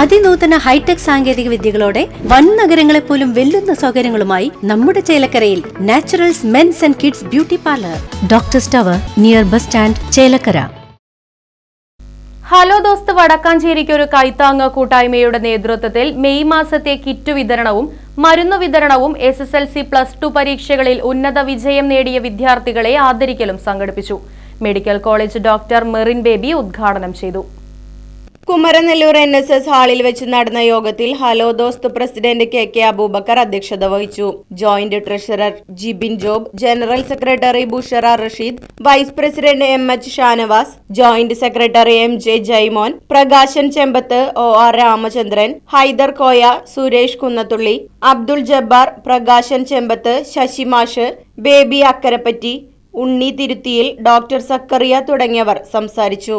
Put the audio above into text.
അതിനൂതന hi tech സാങ്കേതിക വിദ്യകളോടെ വൻ നഗരങ്ങളെ പോലും വെല്ലുന്ന സൗകര്യങ്ങളുമായി നമ്മുടെ ചേലക്കരയിൽ naturals men's and kids beauty parlour. Doctor സ്റ്റവർ near bus stand Chelakkara. Hello ദോസ്ത് വടക്കാഞ്ചേരിക്ക് ഒരു കൈത്താങ്ങ് കൂട്ടായ്മയുടെ നേതൃത്വത്തിൽ മെയ് മാസത്തെ കിറ്റ് വിതരണവും മരുന്ന് വിതരണവും S S L C plus two പരീക്ഷകളിൽ ഉന്നത വിജയം നേടിയ വിദ്യാർത്ഥികളെ ആദരിക്കലും സംഘടിപ്പിച്ചു. Medical college doctor Merin Baby ഉദ്ഘാടനം ചെയ്തു. കുമരനെല്ലൂർ എൻ എസ് എസ് ഹാളിൽ വെച്ച് നടന്ന യോഗത്തിൽ hello Dost president K K Abubakar അധ്യക്ഷത വഹിച്ചു. Joint treasurer Jibin Job general secretary Bushara Rasheed vice president M H Shanavas joint secretary M J Jaimon Prakashan Chembath O R Ramachandran Haider Koya Suresh Kunnathully Abdul Jabbar Prakashan Chembath ശശിമാഷ് baby Akkarapatti Unni തിരുത്തിയിൽ doctor Zacharia തുടങ്ങിയവർ സംസാരിച്ചു.